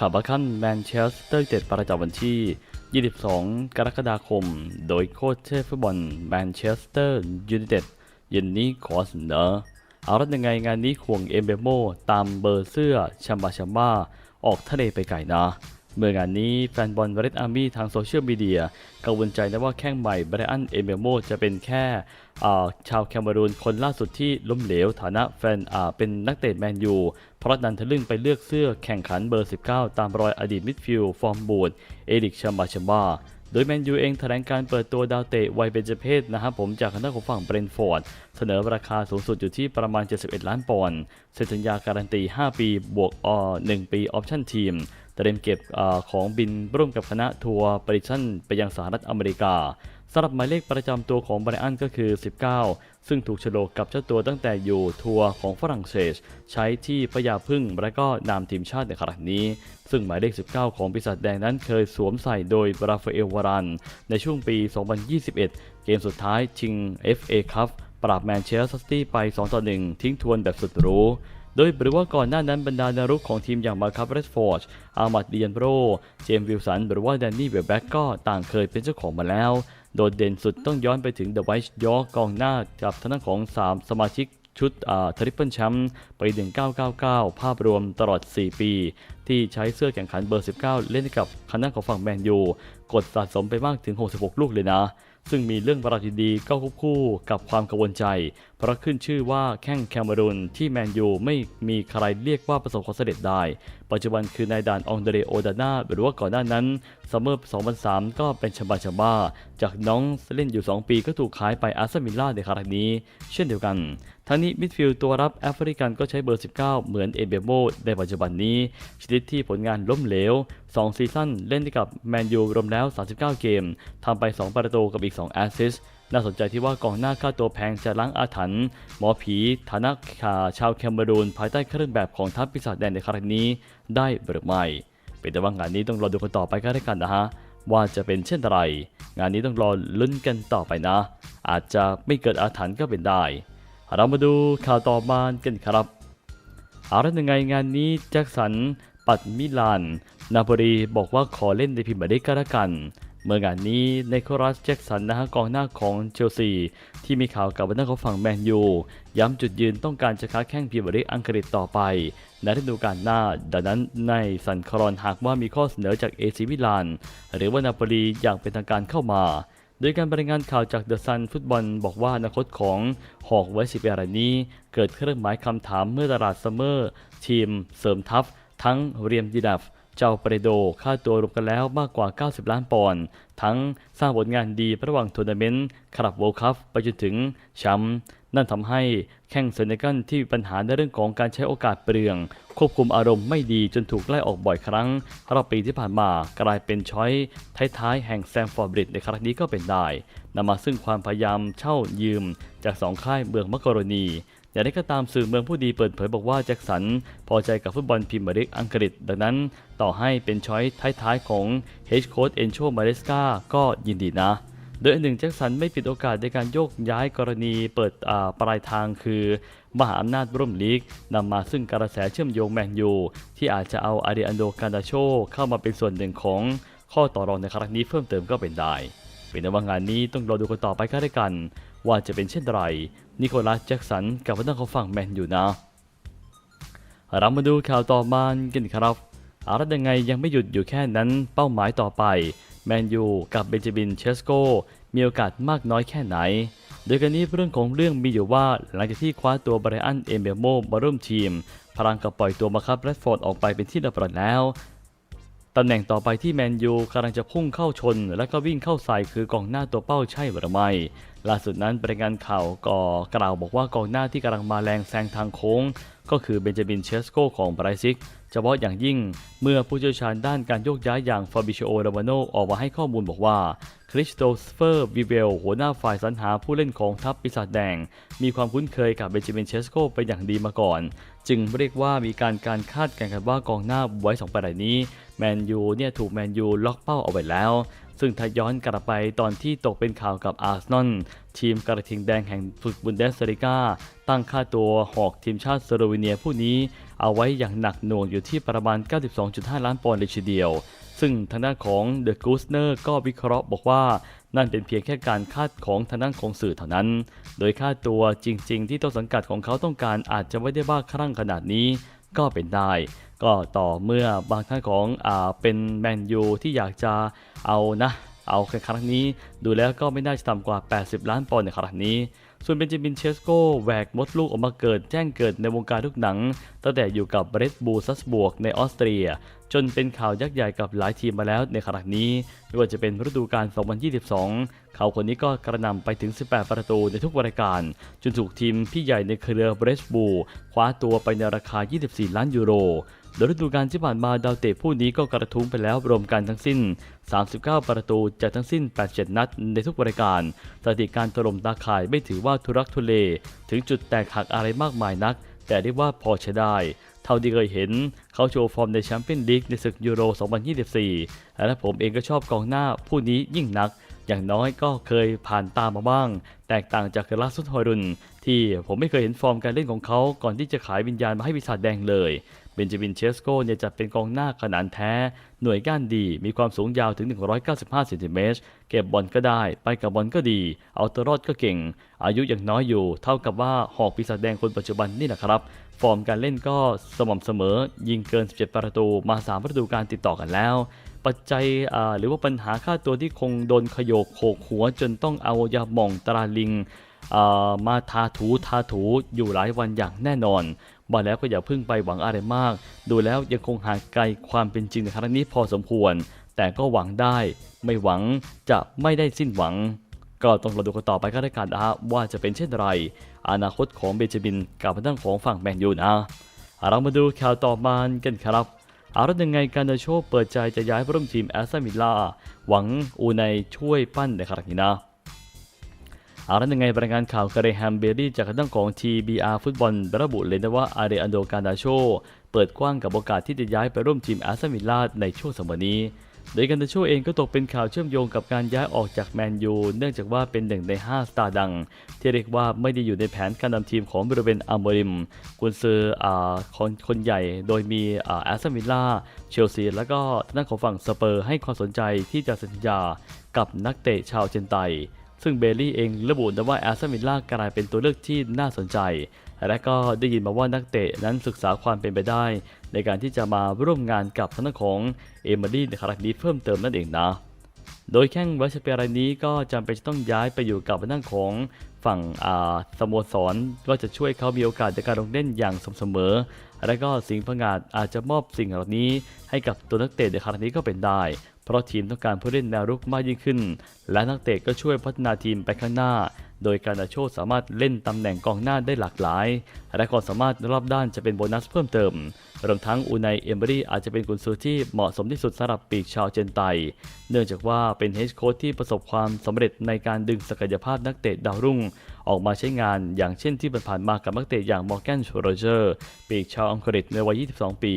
ข่าวบัคคันแมนเชสเตอร์เจ็ดประจำวันที่ 22 กรกฎาคม โดยโค้ชเชฟฟุตบอลแมนเชสเตอร์ยูไนเต็ดเย็นนี้ขอเสนอเอาละยังไงงานนี้ควงเอมเบโมตามเบอร์เสื้อชัมบาชัมบ้าออกทะเลไปไกลนะ เมื่องานนี้แฟนบอลเรดอาร์มี่ทางโซเชียลมีเดียกังวลใจนะว่าแข้งใหม่ไบรอันเอมเบโมจะเป็นแค่ชาวแคนารูนคนล่าสุดที่ล้มเหลวฐานะแฟนเป็นนักเตะแมนยู เพราะดันทะลึ่งไปเลือกเสื้อแข่งขันเบอร์ 19 ตามรอยอดีตมิดฟิลด์ฟอร์มบูดเอริกชัมบาชัมบ้าโดยแมนยูเองแถลงการเปิดตัวดาวเตะวัยเบญจเพศนะครับผมจากคณะของฝั่งเบรนฟอร์ด เสนอราคาสูงสุดอยู่ที่ประมาณ 71 ล้านปอนด์เซ็นสัญญาการันตี 5 ปีบวกอ1ปีออปชั่นทีม เตรียมเก็บอของบินร่วมกับคณะทัวร์ปริชั่นไปยังสหรัฐอเมริกาสำหรับหมายเลขประจำตัวของไบรอันก็คือ 19 ซึ่งถูกโฉลกกับเจ้าตัวตั้งแต่อยู่ทัวร์ของฝรั่งเศส ใช้ที่พญาพึ่งและก็นามทีมชาติในขณะนี้ ซึ่งหมายเลข 19 ของปีศาจแดงนั้นเคยสวมใส่โดยราฟาเอลวารัน ในช่วงปี 2021 เกมสุดท้ายชิง FA คัพปราบแมนเชสเตอร์ซิตี้ไป2-1ทิ้งทวนแบบสุดหรู โดยหรือว่าก่อนหน้านั้นบรรดานารุกของทีมอย่างมาคับเรสฟอร์ดอามัดเดียนโบรเจมส์วิลสันหรือว่าแดนนี่เวลแบ็กก็ต่างเคยเป็นเจ้าของมาแล้ว โดดเด่นสุดต้องย้อนไปถึงเดอะไวท์ยอร์กกองหน้ากับทางด้านของ 3 สมาชิกชุดทริปเปิลแชมป์ไป 1999 ภาพรวมตลอด 4 ปี ที่ใช้เสื้อแข่งขันเบอร์ 19 เล่นกับคณะของฝั่งแมนยู กดสะสมไปมากถึง 66 ลูกเลยนะ ซึ่งมีเรื่องประหลาดดีๆก็ควบคู่กับความกังวลใจ เพราะขึ้นชื่อว่าแข้งแคมารูนที่แมนยูไม่มีใครเรียกว่าประสบความสำเร็จได้ ปัจจุบันคือนายดานองเดเรโอดาน่าหรือว่าก่อนหน้านั้นซัมเมอร์ 2003 ก็เป็นชาบาชาบ้า จากน้องเล่นอยู่ 2 ปีก็ถูกขายไปอาร์เซนมิล่าในครั้งนี้ เช่นเดียวกันทั้งนี้มิดฟิลด์ตัวรับแอฟริกันก็ใช้เบอร์ 19 เหมือนเอเบโมในปัจจุบันนี้ ชนิดที่ผลงานล้มเหลว 2 ซีซั่นเล่นกับแมนยูรวมแล้ว 39 เกมทำไป 2 ประตูกับอีก 2 แอสซิสต์ น่าสนใจที่ว่ากองหน้าค่าตัวแพงจะล้างอาถรรพ์หมอผีฐานะขาชาวแคมเบรูน ภายใต้เครื่องแบบของทัพปีศาจแดนในครั้งนี้ได้หรือไม่เป็นแต่ว่างานนี้ต้องรอดูกันต่อไปก็ได้กันนะฮะว่าจะเป็นเช่นไร งานนี้ต้องรอลุ้นกันต่อไปนะ อาจจะไม่เกิดอาถรรพ์ก็เป็นได้ เรามาดูข่าวต่อมากันครับเอาละยังไงงานนี้แจ็คสันปัดมิลาน นาโปลีบอกว่าขอเล่นในพรีเมียร์ลีกก็แล้วกัน เมื่องานนี้ในโครัสแจ็คสันนะฮะกองหน้าของเชลซี ที่มีข่าวกับวันหน้าของฝั่งแมนยู ย้ำจุดยืนต้องการจะค้าแข่งพรีเมียร์ลีกอังกฤษต่อไป ในฤดูกาลหน้า ดังนั้นในสันครอนหากว่ามีข้อเสนอจากเอซิมิลาน หรือว่านาโปลีอย่างเป็นทางการเข้ามาโดยการรายงานข่าวจากเดอะซันฟุตบอลบอกว่าอนาคตของหอกไว้สิบรายนี้ เกิดเครื่องหมายคำถามเมื่อตลาดซัมเมอร์ ทีมเสริมทัพ ทั้งเรียมดีดัฟ เจ้าเปรโดค่าตัวรวมกันแล้วมากกว่า 90 ล้านปอนด์ ทั้งสร้างผลงานดีระหว่างทัวร์นาเมนต์คลับโวลคัพไปจนถึงแชมป์นั่นทำให้แข่งเซนเนกันที่มีปัญหาในเรื่องของการใช้โอกาสเปลือง ควบคุมอารมณ์ไม่ดีจนถูกไล่ออกบ่อยครั้งรอบปีที่ผ่านมากลายเป็นช้อยท้ายๆแห่งแซมฟอร์บริดในครั้งนี้ก็เป็นได้นำมาซึ่งความพยายามเช่ายืมจากสองค่ายเมืองมักกะโรนี อย่างไรก็ตามสื่อเมืองผู้ดีเปิดเผยบอกว่าแจ็คสันพอใจกับฟุตบอลพรีเมียร์ลีกอังกฤษ ดังนั้นต่อให้เป็นช้อยท้ายๆของเฮดโค้ชเอนโชมาเลสกาก็ยินดีนะ โดยอันหนึ่งแจ็คสันไม่ปิดโอกาสในการโยกย้ายกรณีเปิดอ่าปลายทางคือ มหาอำนาจร่วมลีกนำมาซึ่งกระแสเชื่อมโยงแมนยู ที่อาจจะเอาอาริอันโดการดาโชเข้ามาเป็นส่วนหนึ่งของข้อต่อรองในครั้งนี้เพิ่มเติมก็เป็นได้เป็นว่างานนี้ต้องรอดูกันต่อไปก็ได้กัน ว่าจะเป็นเช่นไร นิโคลัสแจ็คสันกับวันนั้นเขาฝั่งแมนยูนะเรามาดูข่าวต่อมากันครับอาละยังไงยังไม่หยุดอยู่แค่นั้นเป้าหมายต่อไป แมนยูกับเบนจามินเชสโกมีโอกาสมากน้อยแค่ไหน โดยกันนี้เรื่องของเรื่องมีอยู่ว่าหลังจากที่คว้าตัวไบรอันเอเมโมมาร่วมทีม พลังกับปล่อยตัวมาครับแรดฟอร์ดออกไปเป็นที่เรียบร้อยแล้วตำแหน่งต่อไปที่แมนยูกำลังจะพุ่งเข้าชน และก็วิ่งเข้าใส่คือกองหน้าตัวเป้าใช่หรือไม่ ล่าสุดนั้นรายงานข่าวก็กล่าวบอกว่ากองหน้าที่กำลังมาแรงแซงทางโค้ง ก็คือเบนจามินเชสโกของไบรซิก เฉพาะอย่างยิ่งเมื่อผู้เชี่ยวชาญด้านการโยกย้ายอย่างฟาบิโชโอรามโนออกมาให้ข้อมูลบอกว่าคริสโตเฟอร์วิเวลหัวหน้าฝ่ายสรรหาผู้เล่นของทัพปีศาจแดง มีความคุ้นเคยกับเบนจามินเชสโกเป็นอย่างดีมาก่อน จึงเรียกว่ามีการการคาดการณ์กันว่ากองหน้าไว้สองประเด็นนี้แมนยูเนี่ยถูกแมนยูล็อกเป้าเอาไว้แล้ว ซึ่งถ้าย้อนกลับไปตอนที่ตกเป็นข่าวกับอาร์เซนอลทีมกระทิงแดงแห่งฝึกบุนเดสลิก้าตั้งค่าตัวหอกทีมชาติสโลวีเนียผู้นี้เอาไว้อย่างหนักหน่วงอยู่ที่ประมาณ 92.5 ล้านปอนด์เลยทีเดียว ซึ่งทางด้านของเดอะกูสเนอร์ก็วิเคราะห์บอกว่านั่นเป็นเพียงแค่การคาดของทางด้านของสื่อเท่านั้น โดยค่าตัวจริง ๆ ที่ต้นสังกัดของเขาต้องการอาจจะไม่ได้บ้าคลั่งขนาดนี้ ก็เป็นได้ ก็ต่อเมื่อบางท่านของอ่าเป็นแมนยูที่อยากจะเอานะ เอาแค่ครั้งนี้ดูแล้วก็ไม่น่าจะต่ำกว่า 80 ล้านปอนด์ในครั้งนี้ ส่วนเบนจามินเชสโกแหวกมดลูกออกมาเกิดแจ้งเกิดในวงการลูกหนัง ตั้งแต่อยู่กับเรดบูซัสบวกในออสเตรีย จนเป็นข่าวยักษ์ใหญ่กับหลายทีมมาแล้วในขณะนี้ ไม่ว่าจะเป็นฤดูกาล 2022 เขาคนนี้ก็กระนำไปถึง 18 ประตูในทุกรายการ จนถูกทีมพี่ใหญ่ในเครือเบรสบูคว้าตัวไปในราคา 24 ล้านยูโรโดยฤดูกาลที่ผ่านมาดาวเตะผู้นี้ก็กระทุ้งไปแล้วรวมกันทั้งสิ้น 39 ประตูจากทั้งสิ้น 87 นัดในทุกรายการสถิติการถล่มตาข่ายไม่ถือว่าทุรักทุเล ถึงจุดแตกหักอะไรมากมายนัก แต่เรียกว่าพอใช้ได้ เท่าที่เคยเห็น เขาโชว์ฟอร์มในแชมเปี้ยนลีกในศึกยูโร 2024 และผมเองก็ชอบกองหน้าผู้นี้ยิ่งนัก อย่างน้อยก็เคยผ่านตามมาบ้าง แตกต่างจากลาสุดฮอยรุนที่ผมไม่เคยเห็นฟอร์มการเล่นของเขาก่อนที่จะขายวิญญาณมาให้ปีศาจแดงเลย เบนจามินเชสโกเนี่ยจะเป็นกองหน้าขนาดแท้ หน่วยก้านดี มีความสูงยาวถึง 195เซนติเมตร เก็บบอลก็ได้ ไปกับบอลก็ดี เอาตัวรอดก็เก่ง อายุยังน้อยอยู่ เท่ากับว่าหอกปีศาจแดงคนปัจจุบันนี่แหละครับ ฟอร์มการเล่นก็สม่ำเสมอ ยิงเกิน 17 ประตู มา 3 ประตูการติดต่อกันแล้ว ปัจจัยอ่าหรือว่าปัญหาค่าตัวที่คงโดนขโยกโขกหัวจนต้องเอายาหม่องตราลิงอ่ามาทาถูทาถูอยู่หลายวันอย่างแน่นอน บอกแล้วก็อย่าเพิ่งไปหวังอะไรมาก ดูแล้วยังคงห่างไกลความเป็นจริงในครั้งนี้พอสมควร แต่ก็หวังได้ ไม่หวังจะไม่ได้สิ้นหวัง ก็ต้องรอดูกันต่อไปก็ได้กันนะว่าจะเป็นเช่นไร อนาคตของเบนจามินกับทางด้านของฝั่งแมนยูนะ เรามาดูข่าวต่อมากันครับอาละยังไงการนาโชเปิดใจจะย้ายร่วมทีมแอสตันวิลล่าหวังอูไนช่วยปั้นในครั้งนี้นะ เอาละยังไงรายงานข่าวกาเรแฮมเบอรี่จากทางด้านของ TBR ฟุตบอลระบุเลยนะว่าอาเรอันโดการนาโช เปิดกว้างกับโอกาสที่จะย้ายไปร่วมทีมแอสตันวิลล่าในช่วงสมัยนี้ โดยกันนาโชเองก็ตกเป็นข่าวเชื่อมโยงกับการย้ายออกจากแมนยูเนื่องจากว่าเป็นหนึ่งใน 5 สตาร์ดัง ที่เรียกว่าไม่ได้อยู่ในแผนการนำทีมของบริเวณอัมโบริมกุนซืออ่าคนคนใหญ่โดยมีอาแอสตันวิลล่าเชลซีแล้วก็ทางด้านของฝั่งสเปอร์ให้ความสนใจที่จะสัญญากับนักเตะชาวเจนไต ซึ่งเบลลี่เองระบุนะว่าแอสตันวิลล่ากลายเป็นตัวเลือกที่น่าสนใจ และก็ได้ยินมาว่านักเตะนั้นศึกษาความเป็นไปได้ ในการที่จะมาร่วมงานกับทางด้านของเอมิลี่ในครั้งนี้เพิ่มเติมนั่นเองนะโดยแข้งวัชเปียรายนี้ก็จำเป็นจะต้องย้ายไปอยู่กับทางด้านของฝั่งสโมสรก็จะช่วยเขามีโอกาสในการลงเล่นอย่างสมเสมอ และก็สิงห์พงาดอาจจะมอบสิ่งเหล่านี้ให้กับตัวนักเตะในครั้งนี้ก็เป็นได้ เพราะทีมต้องการผู้เล่นแนวรุกมากยิ่งขึ้น และนักเตะก็ช่วยพัฒนาทีมไปข้างหน้า โดยการาโชสามารถเล่นตำแหน่งกองหน้าได้หลากหลาย และความสามารถรอบด้านจะเป็นโบนัสเพิ่มเติมรวมทั้งอูไนเอมเบอรี่อาจจะเป็นกุนซือที่เหมาะสมที่สุดสำหรับปีกชาวเจนไต เนื่องจากว่าเป็นเฮดโค้ชที่ประสบความสำเร็จในการดึงศักยภาพนักเตะดาวรุ่ง ออกมาใช้งานอย่างเช่นที่ผ่านมากับนักเตะอย่างมอร์แกนชโรเจอร์ ปีกชาวอังกฤษในวัย 22 ปี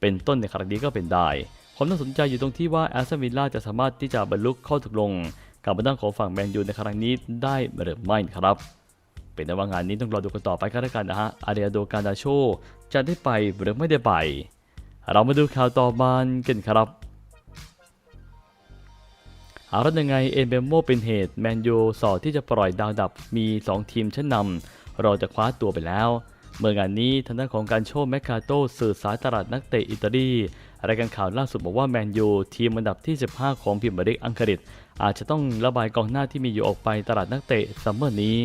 เป็นต้นในครั้งนี้ก็เป็นได้ ความน่าสนใจอยู่ตรงที่ว่าแอสตันวิลล่าจะสามารถที่จะบรรลุข้อตกลง กับทางด้าของฝั่งแมนยูในครั้งนี้ได้หรือไม่ครับเป็นในว่างานนี้ต้องรอดูกันต่อไปก็แล้วกันนะฮะ อาเดียโดการดาโชจะได้ไปหรือไม่ได้ไป เรามาดูข่าวต่อมากันครับอาละยังไงเอนเบมโมเป็นเหตุ แมนยูสอที่จะปล่อยดาวดับมี 2 ทีมชั้นนำรอจะคว้าตัวไปแล้ว เมื่องานนี้ทางด้านของการโชว์แมคคาโตสื่อสารตลาดนักเตะอิตาลี รายการข่าวล่าสุดบอกว่าแมนยูทีมอันดับที่ 15 ของพรีเมียร์ลีกอังกฤษ อาจจะต้องระบายกองหน้าที่มีอยู่ออกไปตลาดนักเตะซัมเมอร์นี้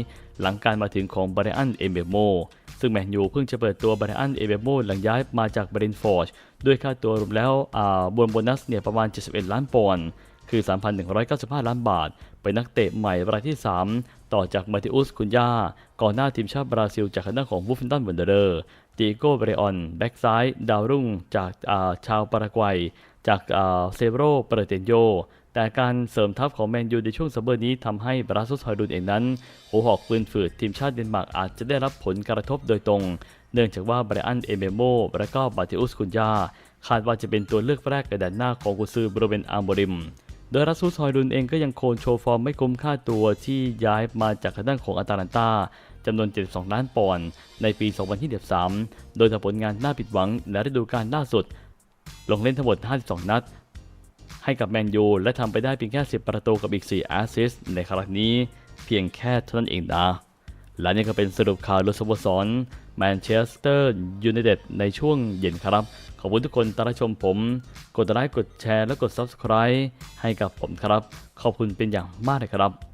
หลังการมาถึงของบรอันเอเบโมซึ่งแมนยูเพิ่งจะเปิดตัวบรอันเอเบโมหลังย้ายมาจากเบรนฟอร์ดด้วยค่าตัวรวมแล้วบนโบนัสเนี่ยประมาณ 71 ล้านปอนด์ คือ 3,195 ล้านบาท เป็นนักเตะใหม่รายที่ 3 ต่อจากมาติอุสคุนยาก่อนหน้าทีมชาติบราซิลจากคณะของวูฟฟินตันวันเดอร์ดิโก้เบรออน แบ็กซ้าย ดาวรุ่งจากาชาวปารากวัย จากเซโรเปเรเตนโย แต่การเสริมทัพของแมนยูในช่วงซัมเมอร์นี้ทำให้บราซุสฮอยดุนเองนั้นหัวหอกปืนฝืดทีมชาติเดนมาร์กอาจจะได้รับผลกระทบโดยตรง เนื่องจากว่าไบรอันเอเมโมและก็บาติอุสคุนยาคาดว่าจะเป็นตัวเลือกแรกในแดนหน้าของกุซือบริเวณอาร์โมริม โดยรัสซูซอยลุนเองก็ยังโคนโชว์ฟอร์มไม่คุ้มค่าตัวที่ย้ายมาจากทางด้านของอาตาลันตาจำนวน 72 ล้านปอนด์ในปี 2023 โดยทำผลงานน่าผิดหวังและฤดูกาลล่าสุด ลงเล่นทั้งหมด 52 นัด ให้กับแมนยูและทำไปได้เพียงแค่ 10 ประตูกับอีก 4 แอสซิสต์ในครั้งนี้เพียงแค่เท่านั้นเองนะ และนี่ก็เป็นสรุปข่าวลุสโมสรแมนเชสเตอร์ยูไนเต็ดในช่วงเย็นครับ ขอบคุณทุกคนตารับชมผม กดไลค์กดแชร์และกด Subscribe ให้กับผมครับ ขอบคุณเป็นอย่างมากเลยครับ